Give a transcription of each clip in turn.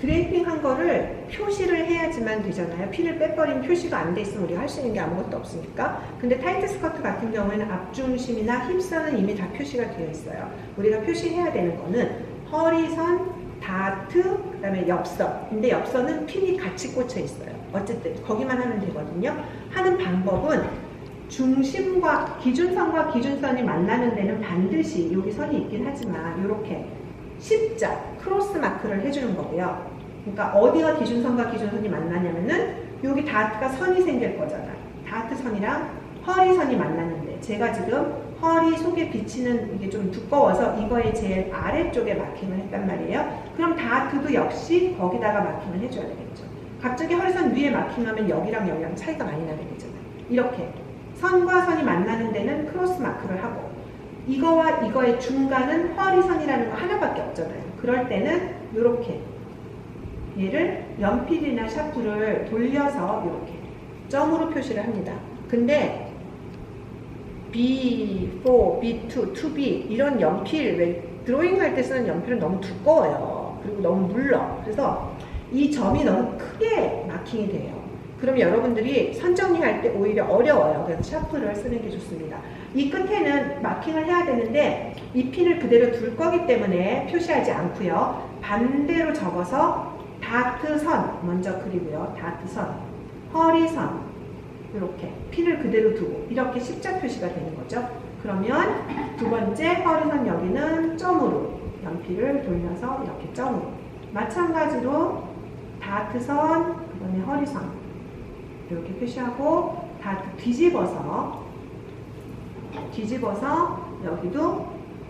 드레이핑 한 거를 표시를 해야지만 되잖아요. 피를 빼버리면 표시가 안 돼 있으면 우리가 할 수 있는 게 아무것도 없으니까. 근데 타이트 스커트 같은 경우에는 앞중심이나 힙선은 이미 다 표시가 되어 있어요. 우리가 표시해야 되는 거는 허리선, 다트, 그 다음에 옆선. 근데 옆선은 핀이 같이 꽂혀 있어요. 어쨌든 거기만 하면 되거든요. 하는 방법은 중심과 기준선과 기준선이 만나는 데는 반드시 여기 선이 있긴 하지만 이렇게 십자 크로스 마크를 해주는 거고요. 그러니까 어디가 기준선과 기준선이 만나냐면은 여기 다트가 선이 생길 거잖아. 다트 선이랑 허리 선이 만나는데 제가 지금 허리 속에 비치는 이게 좀 두꺼워서 이거의 제일 아래쪽에 마킹을 했단 말이에요. 그럼 다트도 역시 거기다가 마킹을 해줘야 되겠죠. 갑자기 허리선 위에 마킹하면 여기랑 여기랑 차이가 많이 나게 되잖아요. 이렇게 선과 선이 만나는 데는 크로스 마크를 하고 이거와 이거의 중간은 허리선이라는 거 하나밖에 없잖아요. 그럴 때는 이렇게 얘를 연필이나 샤프를 돌려서 이렇게 점으로 표시를 합니다. 근데 B4, B2, 2B 이런 연필 왜 드로잉 할 때 쓰는 연필은 너무 두꺼워요. 그리고 너무 물러. 그래서 이 점이 너무 크게 마킹이 돼요. 그럼 여러분들이 선 정리할 때 오히려 어려워요. 그래서 샤프를 쓰는 게 좋습니다. 이 끝에는 마킹을 해야 되는데 이 핀을 그대로 둘 거기 때문에 표시하지 않고요. 반대로 접어서 다트 선 먼저 그리고요. 다트 선, 허리 선 이렇게 핀을 그대로 두고 이렇게 십자 표시가 되는 거죠. 그러면 두 번째 허리선 여기는 점으로 연필을 돌려서 이렇게 점으로 마찬가지로 다트 선 그다음에 허리선 이렇게 표시하고 다트 뒤집어서 뒤집어서 여기도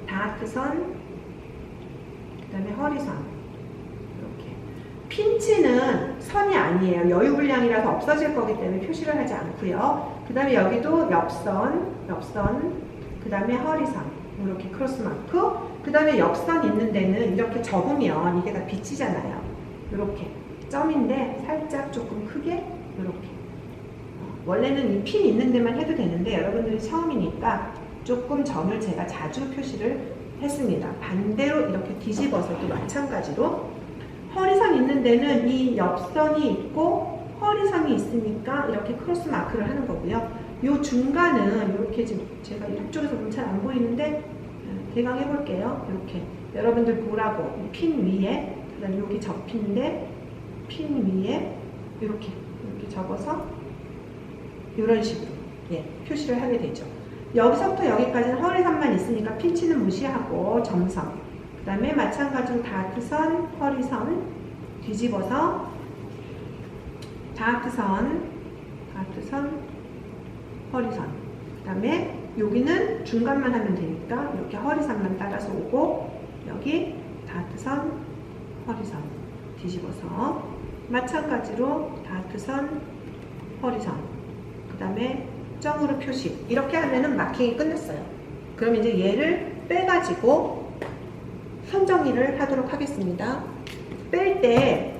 다트선 그 다음에 허리선 이렇게 핀치는 선이 아니에요. 여유분량이라서 없어질 거기 때문에 표시를 하지 않고요. 그 다음에 여기도 옆선, 옆선, 그 다음에 허리선 이렇게 크로스 마크 그 다음에 옆선 있는 데는 이렇게 접으면 이게 다 비치잖아요. 이렇게 점인데 살짝 조금 크게 이렇게 원래는 이 핀 있는 데만 해도 되는데 여러분들이 처음이니까 조금 점을 제가 자주 표시를 했습니다. 반대로 이렇게 뒤집어서 도 마찬가지로 허리선 있는 데는 이 옆선이 있고 허리선이 있으니까 이렇게 크로스 마크를 하는 거고요. 요 중간은 이렇게 지금 제가 이쪽에서 보면 잘 안 보이는데 대강 해볼게요. 이렇게 여러분들 보라고 이핀 위에 그다음 여기 접힌데 핀 위에 이렇게 이렇게 접어서 이런 식으로 예, 표시를 하게 되죠. 여기서부터 여기까지는 허리선만 있으니까 핀치는 무시하고 점선. 그 다음에 마찬가지로 다트선, 허리선 뒤집어서 다트선, 다트선, 허리선. 그 다음에 여기는 중간만 하면 되니까 이렇게 허리선만 따라서 오고 여기 다트선, 허리선 뒤집어서 마찬가지로 다트선, 허리선 그 다음에 점으로 표시. 이렇게 하면은 마킹이 끝났어요. 그럼 이제 얘를 빼가지고 선정리를 하도록 하겠습니다. 뺄 때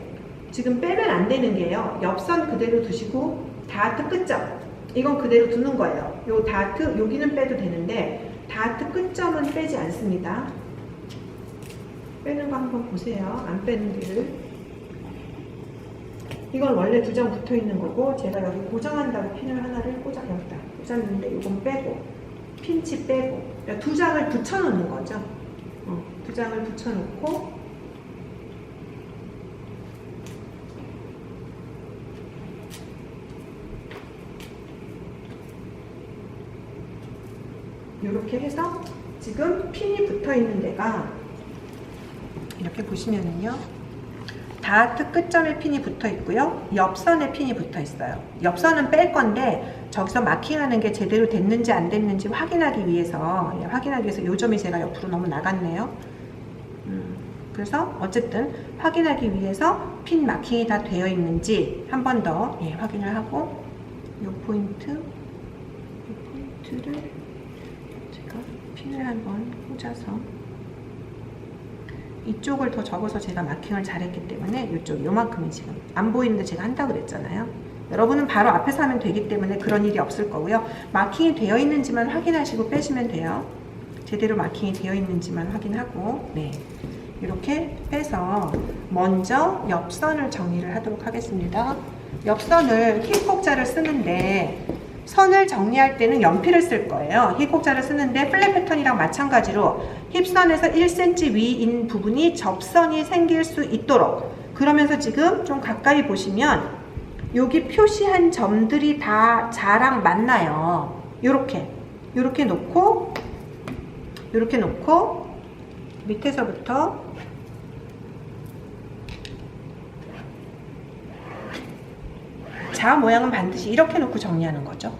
지금 빼면 안 되는 게요. 옆선 그대로 두시고 다트 끝점. 이건 그대로 두는 거예요. 요 다트 여기는 빼도 되는데 다트 끝점은 빼지 않습니다. 빼는 거 한번 보세요. 안 빼는 데를 이건 원래 두 장 붙어 있는 거고 제가 여기 고정한다고 핀을 하나를 꽂아 여기다 꽂았는데 이건 빼고 핀치 빼고 그러니까 두 장을 붙여 놓는 거죠. 어, 두 장을 붙여 놓고 이렇게 해서 지금 핀이 붙어 있는 데가 이렇게 보시면은요. 다트 끝점에 핀이 붙어 있고요. 옆선에 핀이 붙어 있어요. 옆선은 뺄 건데 저기서 마킹하는 게 제대로 됐는지 안 됐는지 확인하기 위해서 예, 확인하기 위해서 요 점이 제가 옆으로 너무 나갔네요. 음, 그래서 어쨌든 확인하기 위해서 핀 마킹이 다 되어 있는지 한 번 더 예, 확인을 하고 요 포인트 요 포인트를 제가 핀을 한번 꽂아서 이쪽을 더 접어서 제가 마킹을 잘했기 때문에 이쪽 요만큼이 지금 안 보이는데 제가 한다고 그랬잖아요. 여러분은 바로 앞에서 하면 되기 때문에 그런 일이 없을 거고요. 마킹이 되어 있는지만 확인하시고 빼시면 돼요. 제대로 마킹이 되어 있는지만 확인하고 네 이렇게 빼서 먼저 옆선을 정리를 하도록 하겠습니다. 옆선을 흰곡자를 쓰는데 선을 정리할 때는 연필을 쓸 거예요. 흰곡자를 쓰는데 플랫 패턴이랑 마찬가지로 힙선에서 1cm 위인 부분이 접선이 생길 수 있도록 그러면서 지금 좀 가까이 보시면 여기 표시한 점들이 다 자랑 맞나요? 요렇게 요렇게 놓고 요렇게 놓고 밑에서부터 자 모양은 반드시 이렇게 놓고 정리하는 거죠.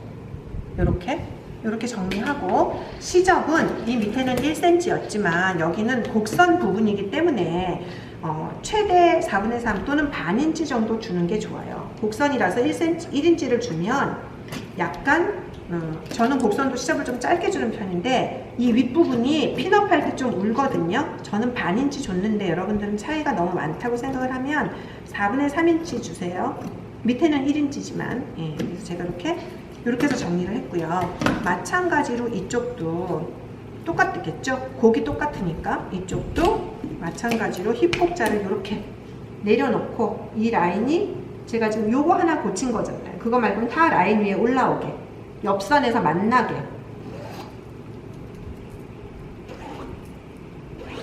이렇게 이렇게 정리하고 시접은 이 밑에는 1cm였지만 여기는 곡선 부분이기 때문에 어, 최대 4분의 3 또는 반인치 정도 주는 게 좋아요. 곡선이라서 1cm, 1인치를 주면 약간 음, 저는 곡선도 시접을 좀 짧게 주는 편인데 이 윗부분이 핀업할 때 좀 울거든요. 저는 반인치 줬는데 여러분들은 차이가 너무 많다고 생각을 하면 4분의 3인치 주세요. 밑에는 1인치지만 예, 그래서 제가 이렇게 이렇게 해서 정리를 했고요. 마찬가지로 이쪽도 똑같겠죠? 곡이 똑같으니까 이쪽도 마찬가지로 힙곡자를 이렇게 내려놓고 이 라인이 제가 지금 요거 하나 고친 거잖아요. 그거 말고는 다 라인 위에 올라오게 옆선에서 만나게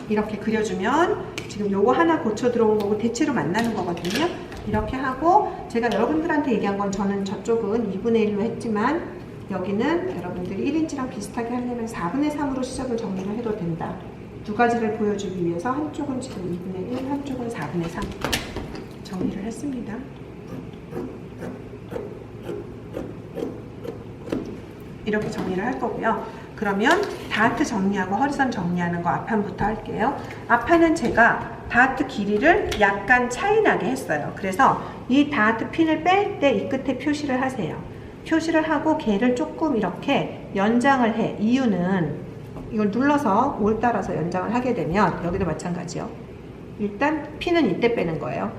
이렇게 그려주면 지금 요거 하나 고쳐 들어온 거고 대체로 만나는 거거든요. 이렇게 하고 제가 여러분들한테 얘기한 건 저는 저쪽은 2분의 1로 했지만 여기는 여러분들이 1인치랑 비슷하게 하려면 4분의 3으로 시접을 정리를 해도 된다. 두 가지를 보여주기 위해서 한쪽은 지금 2분의 1, 한쪽은 4분의 3 정리를 했습니다. 이렇게 정리를 할 거고요. 그러면 다트 정리하고 허리선 정리하는 거 앞판부터 할게요. 앞판은 제가 다트 길이를 약간 차이나게 했어요. 그래서 이 다트 핀을 뺄 때 이 끝에 표시를 하세요. 표시를 하고 걔를 조금 이렇게 연장을 해. 이유는 이걸 눌러서 올 따라서 연장을 하게 되면 여기도 마찬가지요. 일단 핀은 이때 빼는 거예요.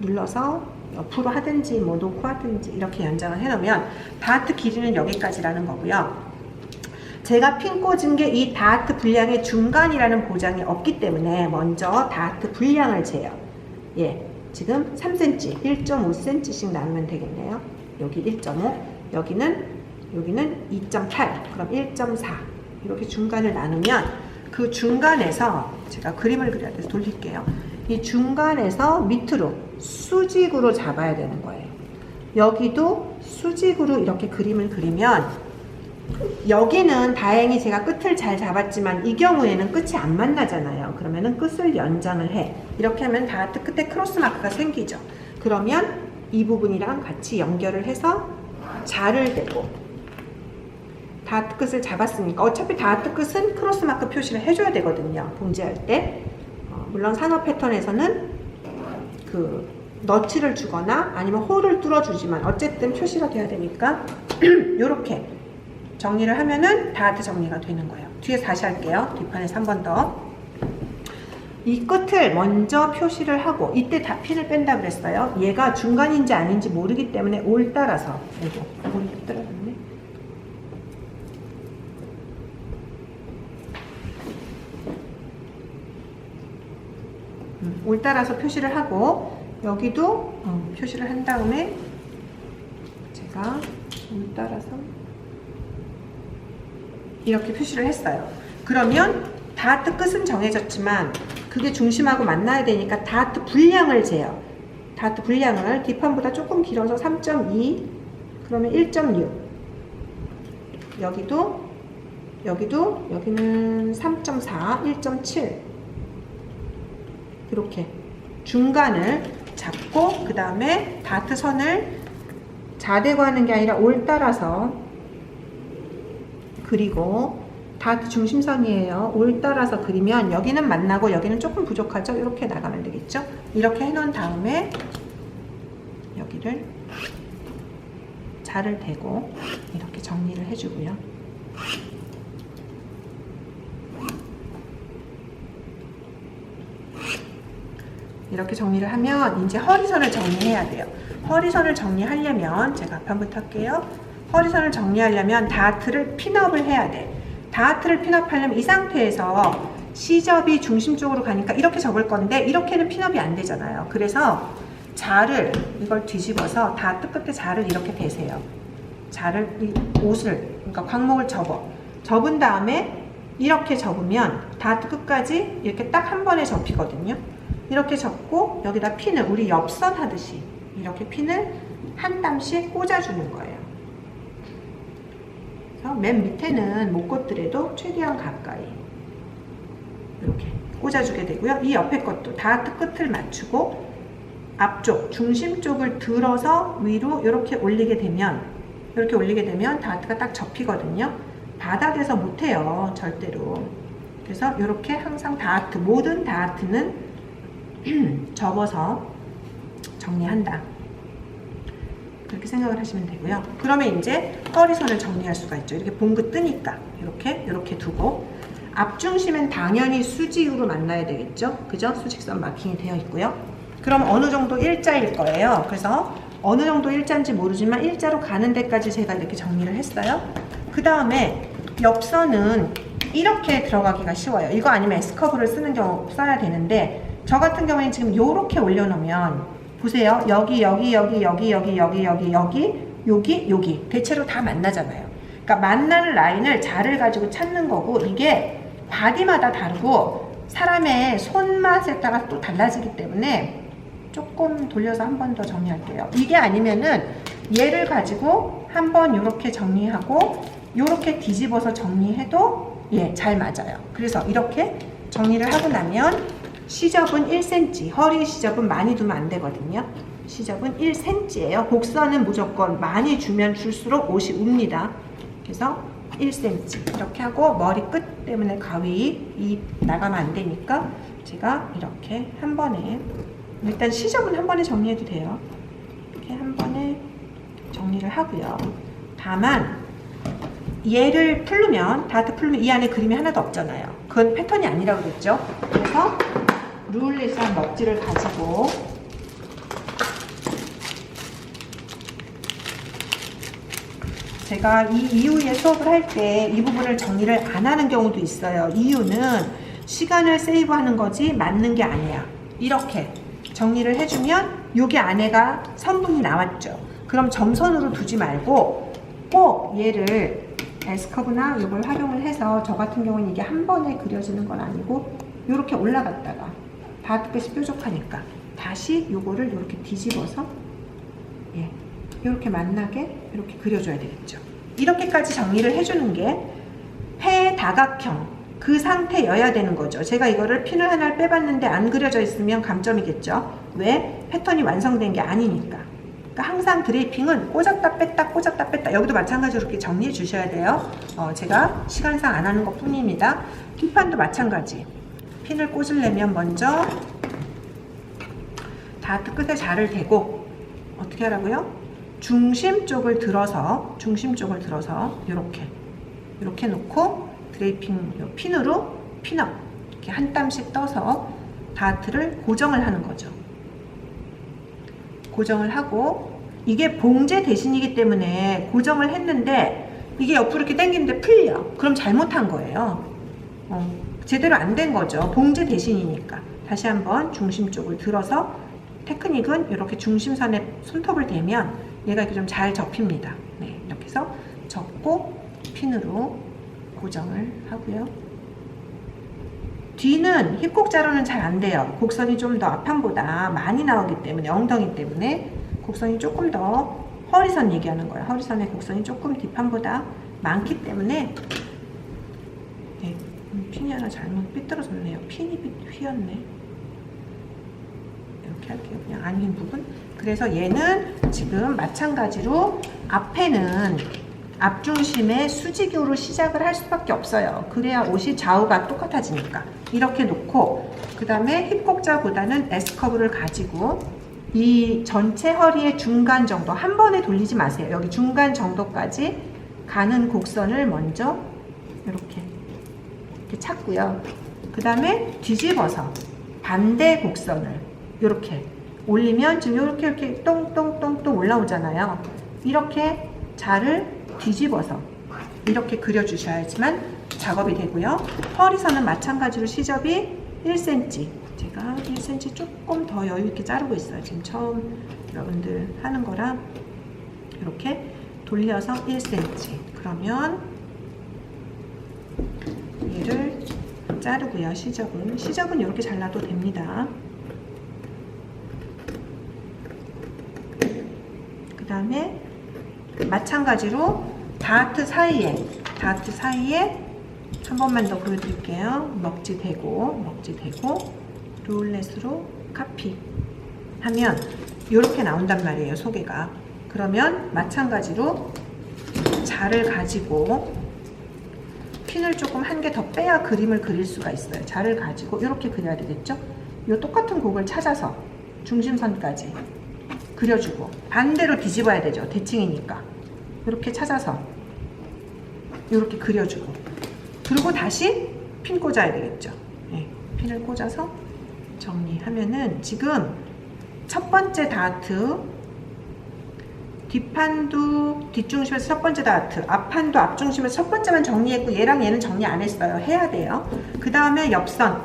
눌러서 옆으로 하든지 뭐 놓고 하든지 이렇게 연장을 해놓으면 다트 길이는 여기까지라는 거고요. 제가 핀 꽂은 게 이 다트 분량의 중간이라는 보장이 없기 때문에 먼저 다트 분량을 재요. 예, 지금 3cm, 1.5cm씩 나누면 되겠네요. 여기 1.5, 여기는 여기는 2.8, 그럼 1.4 이렇게 중간을 나누면 그 중간에서 제가 그림을 그려야 돼서 돌릴게요. 이 중간에서 밑으로 수직으로 잡아야 되는 거예요. 여기도 수직으로 이렇게 그림을 그리면 여기는 다행히 제가 끝을 잘 잡았지만 이 경우에는 끝이 안 만나잖아요. 그러면은 끝을 연장을 해. 이렇게 하면 다트 끝에 크로스 마크가 생기죠. 그러면 이 부분이랑 같이 연결을 해서 자를 대고 다트 끝을 잡았으니까 어차피 다트 끝은 크로스 마크 표시를 해줘야 되거든요. 봉제할 때. 어, 물론 산업 패턴에서는 그 너치를 주거나 아니면 홀을 뚫어주지만 어쨌든 표시가 돼야 되니까 이렇게 정리를 하면은 다트 정리가 되는 거예요. 뒤에서 다시 할게요. 뒷판에서 한 번 더. 이 끝을 먼저 표시를 하고 이때 다 핀을 뺀다 그랬어요. 얘가 중간인지 아닌지 모르기 때문에 올 따라서 이거 올이 떨어졌네. 음, 올 따라서 표시를 하고 여기도 어, 표시를 한 다음에 제가 올 따라서 이렇게 표시를 했어요. 그러면 다트 끝은 정해졌지만 그게 중심하고 만나야 되니까 다트 분량을 재요. 다트 분량을 뒷판보다 조금 길어서 3.2 그러면 1.6 여기도 여기도 여기는 3.4 1.7 이렇게 중간을 잡고 그 다음에 다트 선을 자대고 하는 게 아니라 올 따라서 그리고 다트 중심선이에요. 올 따라서 그리면 여기는 만나고 여기는 조금 부족하죠? 이렇게 나가면 되겠죠? 이렇게 해놓은 다음에 여기를 자를 대고 이렇게 정리를 해주고요. 이렇게 정리를 하면 이제 허리선을 정리해야 돼요. 허리선을 정리하려면 제가 앞판부터 할게요. 허리선을 정리하려면 다트를 핀업을 해야 돼. 다트를 핀업하려면 이 상태에서 C접이 중심 쪽으로 가니까 이렇게 접을 건데 이렇게는 핀업이 안 되잖아요. 그래서 자를 이걸 뒤집어서 다 끝에 자를 이렇게 대세요. 자를 이 옷을 그러니까 광목을 접어 접은 다음에 이렇게 접으면 다 끝까지 이렇게 딱 한 번에 접히거든요. 이렇게 접고 여기다 핀을 우리 엽선 하듯이 이렇게 핀을 한 땀씩 꽂아주는 거예요. 그래서 맨 밑에는 못 꽂더라도 최대한 가까이 이렇게 꽂아주게 되고요. 이 옆에 것도 다 끝을 맞추고 앞쪽 중심 쪽을 들어서 위로 이렇게 올리게 되면 이렇게 올리게 되면 다트가 딱 접히거든요. 바닥에서 못해요 절대로. 그래서 이렇게 항상 다트 모든 다트는 접어서 정리한다. 그렇게 생각을 하시면 되고요. 그러면 이제 허리선을 정리할 수가 있죠. 이렇게 봉긋 뜨니까 이렇게 이렇게 두고 앞중심은 당연히 수직으로 만나야 되겠죠. 그죠? 수직선 마킹이 되어 있고요. 그럼 어느 정도 일자일 거예요. 그래서 어느 정도 일자인지 모르지만 일자로 가는 데까지 제가 이렇게 정리를 했어요. 그 다음에 옆선은 이렇게 들어가기가 쉬워요. 이거 아니면 S커브를 쓰는 경우 써야 되는데 저 같은 경우에는 지금 이렇게 올려놓으면 보세요. 여기 여기 여기 여기 여기 여기 여기 여기 여기 여기 대체로 다 만나잖아요. 그러니까 만나는 라인을 자를 가지고 찾는 거고 이게 바디마다 다르고 사람의 손맛에 따라 또 달라지기 때문에 조금 돌려서 한 번 더 정리할게요. 이게 아니면은 얘를 가지고 한 번 이렇게 정리하고 이렇게 뒤집어서 정리해도 예, 잘 맞아요. 그래서 이렇게 정리를 하고 나면 시접은 1cm, 허리 시접은 많이 두면 안 되거든요. 시접은 1cm예요. 곡선은 무조건 많이 주면 줄수록 옷이 웁니다. 그래서 1cm 이렇게 하고 머리 끝 때문에 가위 이 나가면 안 되니까 제가 이렇게 한 번에 일단 시접은 한 번에 정리해도 돼요. 이렇게 한 번에 정리를 하고요. 다만 얘를 풀면 다트 풀면 이 안에 그림이 하나도 없잖아요. 그건 패턴이 아니라고 그랬죠. 그래서 룰렛한 럭지를 가지고 제가 이 이후에 수업을 할 때 이 부분을 정리를 안 하는 경우도 있어요. 이유는 시간을 세이브하는 거지 맞는 게 아니야. 이렇게 정리를 해주면 여기 안에가 선분이 나왔죠. 그럼 점선으로 두지 말고 꼭 얘를 S커브나 이걸 활용을 해서 저 같은 경우는 이게 한 번에 그려지는 건 아니고 이렇게 올라갔다가 다끝이 뾰족하니까 다시 요거를 이렇게 뒤집어서 예, 이렇게 만나게 이렇게 그려줘야 되겠죠. 이렇게까지 정리를 해주는 게 폐다각형 그 상태여야 되는 거죠. 제가 이거를 핀을 하나를 빼봤는데 안 그려져 있으면 감점이겠죠. 왜? 패턴이 완성된 게 아니니까. 그러니까 항상 드레이핑은 꽂았다 뺐다 꽂았다 뺐다 여기도 마찬가지로 이렇게 정리해 주셔야 돼요. 어, 제가 시간상 안 하는 것 뿐입니다. 뒷판도 마찬가지. 핀을 꽂으려면 먼저 다트 끝에 자를 대고 어떻게 하라고요? 중심 쪽을 들어서 중심 쪽을 들어서 이렇게 이렇게 놓고 드레이핑 요 핀으로 핀업 이렇게 한 땀씩 떠서 다트를 고정을 하는 거죠. 고정을 하고 이게 봉제 대신이기 때문에 고정을 했는데 이게 옆으로 이렇게 당기는데 풀려. 그럼 잘못한 거예요. 어, 제대로 안 된 거죠. 봉제 대신이니까. 다시 한번 중심 쪽을 들어서 테크닉은 이렇게 중심선에 손톱을 대면 얘가 이렇게 좀 잘 접힙니다. 네, 이렇게 해서 접고 핀으로 고정을 하고요. 뒤는 힙곡자로는 잘 안 돼요. 곡선이 좀 더 앞판보다 많이 나오기 때문에 엉덩이 때문에 곡선이 조금 더 허리선 얘기하는 거예요. 허리선의 곡선이 조금 뒷판보다 많기 때문에 네, 음, 핀이 하나 잘못 삐뚤어졌네요. 핀이 삐- 휘었네. 이렇게 할게요. 그냥 아닌 부분. 그래서 얘는 지금 마찬가지로 앞에는 앞중심의 수직으로 시작을 할 수밖에 없어요. 그래야 옷이 좌우가 똑같아지니까. 이렇게 놓고 그 다음에 힙곡자보다는 S커브를 가지고 이 전체 허리의 중간 정도 한 번에 돌리지 마세요. 여기 중간 정도까지 가는 곡선을 먼저 이렇게 이렇게 찾고요. 그 다음에 뒤집어서 반대 곡선을 이렇게 올리면 지금 이렇게 이렇게 똥똥똥똥 올라오잖아요. 이렇게 자를 뒤집어서 이렇게 그려주셔야지만 작업이 되고요. 허리선은 마찬가지로 시접이 1cm. 제가 1cm 조금 더 여유 있게 자르고 있어요. 지금 처음 여러분들 하는 거라 이렇게 돌려서 1cm. 그러면 얘를 자르고요. 시접은 시접은 이렇게 잘라도 됩니다. 그 다음에 마찬가지로 다트 사이에 다트 사이에 한 번만 더 보여드릴게요. 먹지 대고 먹지 대고 롤렛으로 카피 하면 이렇게 나온단 말이에요. 소개가 그러면 마찬가지로 자를 가지고 핀을 조금 한 개 더 빼야 그림을 그릴 수가 있어요. 자를 가지고 이렇게 그려야 되겠죠? 이 똑같은 곡을 찾아서 중심선까지 그려주고 반대로 뒤집어야 되죠. 대칭이니까 이렇게 찾아서 이렇게 그려주고 그리고 다시 핀 꽂아야 되겠죠. 네, 핀을 꽂아서 정리하면은 지금 첫 번째 다트 뒷판도 뒷중심에서 첫 번째 다트 앞판도 앞중심에서 첫 번째만 정리했고 얘랑 얘는 정리 안 했어요. 해야 돼요. 그 다음에 옆선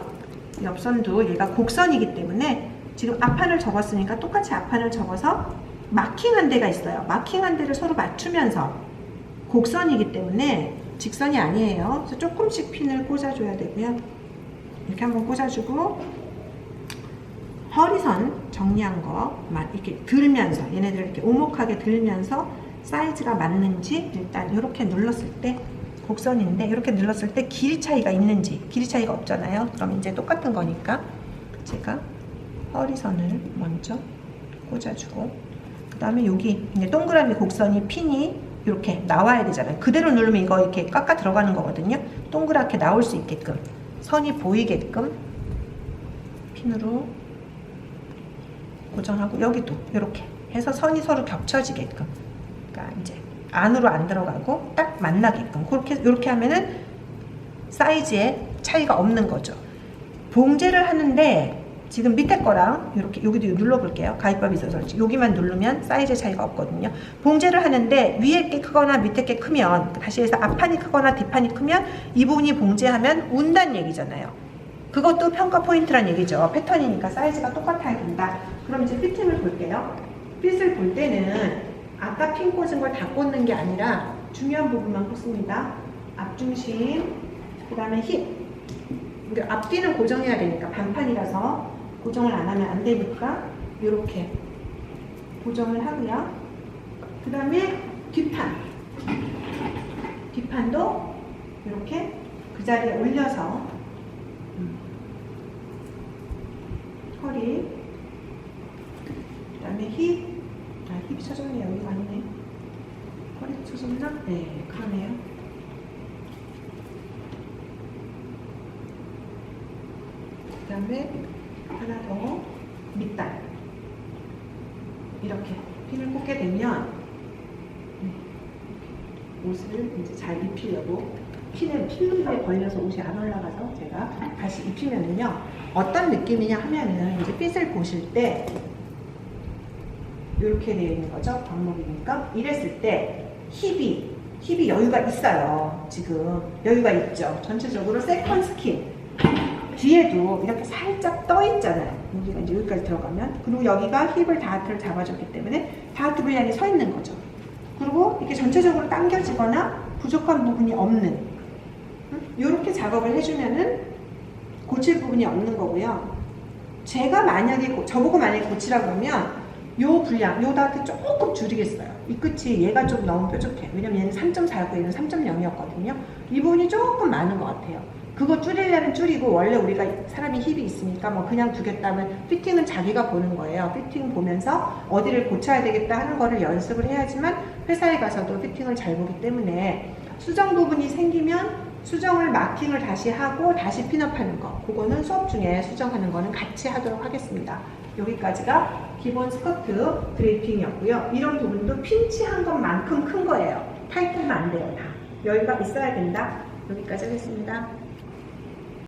옆선도 얘가 곡선이기 때문에 지금 앞판을 접었으니까 똑같이 앞판을 접어서 마킹한 데가 있어요. 마킹한 데를 서로 맞추면서 곡선이기 때문에 직선이 아니에요. 그래서 조금씩 핀을 꽂아줘야 되고요. 이렇게 한번 꽂아주고 허리선 정리한 거만 이렇게 들면서 얘네들 이렇게 오목하게 들면서 사이즈가 맞는지 일단 이렇게 눌렀을 때 곡선인데 이렇게 눌렀을 때 길이 차이가 있는지 길이 차이가 없잖아요. 그럼 이제 똑같은 거니까 제가 허리선을 먼저 꽂아주고 그 다음에 여기 이제 동그라미 곡선이 핀이 이렇게 나와야 되잖아요. 그대로 누르면 이거 이렇게 깎아 들어가는 거거든요. 동그랗게 나올 수 있게끔 선이 보이게끔 핀으로 고정하고 여기도 이렇게 해서 선이 서로 겹쳐지게끔 그러니까 이제 안으로 안 들어가고 딱 만나게끔 그렇게 이렇게 하면은 사이즈에 차이가 없는 거죠. 봉제를 하는데 지금 밑에 거랑 이렇게 여기도 눌러볼게요. 가위바위 있어서. 여기만 누르면 사이즈 차이가 없거든요. 봉제를 하는데 위에 게 크거나 밑에 게 크면 다시 해서 앞판이 크거나 뒷판이 크면 이 부분이 봉제하면 운단 얘기잖아요. 그것도 평가 포인트란 얘기죠. 패턴이니까 사이즈가 똑같아야 된다. 그럼 이제 피팅을 볼게요. 핏을 볼 때는 아까 핀 꽂은 걸 다 꽂는 게 아니라 중요한 부분만 꽂습니다. 앞중심, 그 다음에 힙. 앞뒤는 고정해야 되니까 반판이라서 고정을 안 하면 안 되니까 이렇게 고정을 하고요. 그 다음에 뒷판. 뒷판도 이렇게 그 자리에 올려서 음, 허리 그 다음에 힙 아, 힙이 쳐졌네요. 여기가 아니네. 허리 쳐졌나? 네, 그러네요. 그 다음에 하나 더 밑단 이렇게 핀을 꽂게 되면 음, 옷을 이제 잘 입히려고 핀을 필름에 걸려서 옷이 안 올라가서 제가 다시 입히면은요 어떤 느낌이냐 하면은 이제 핏을 보실 때 이렇게 되어 있는 거죠 방목이니까. 이랬을 때 힙이 힙이 여유가 있어요 지금. 여유가 있죠. 전체적으로 세컨 스킨. 뒤에도 이렇게 살짝 떠 있잖아요. 여기가 이제 여기까지 들어가면. 그리고 여기가 힙을 다트를 잡아줬기 때문에 다트 분량이 서 있는 거죠. 그리고 이렇게 전체적으로 당겨지거나 부족한 부분이 없는 이렇게 작업을 해주면은 고칠 부분이 없는 거고요. 제가 만약에 고- 저보고 만약에 고치라 그러면 요 분량, 요 다트 조금 줄이겠어요. 이 끝이 얘가 좀 너무 뾰족해. 왜냐면 얘는 3.4고 얘는 3.0이었거든요. 이 부분이 조금 많은 것 같아요. 그거 줄이려면 줄이고 원래 우리가 사람이 힙이 있으니까 뭐 그냥 두겠다면 피팅은 자기가 보는 거예요. 피팅 보면서 어디를 고쳐야 되겠다 하는 거를 연습을 해야지만 회사에 가서도 피팅을 잘 보기 때문에 수정 부분이 생기면 수정을 마킹을 다시 하고 다시 핀업하는 거 그거는 수업 중에 수정하는 거는 같이 하도록 하겠습니다. 여기까지가 기본 스커트 드레이핑이었고요. 이런 부분도 핀치한 것만큼 큰 거예요. 타이트하면 안 돼요. 다 여기가 있어야 된다. 여기까지 하겠습니다.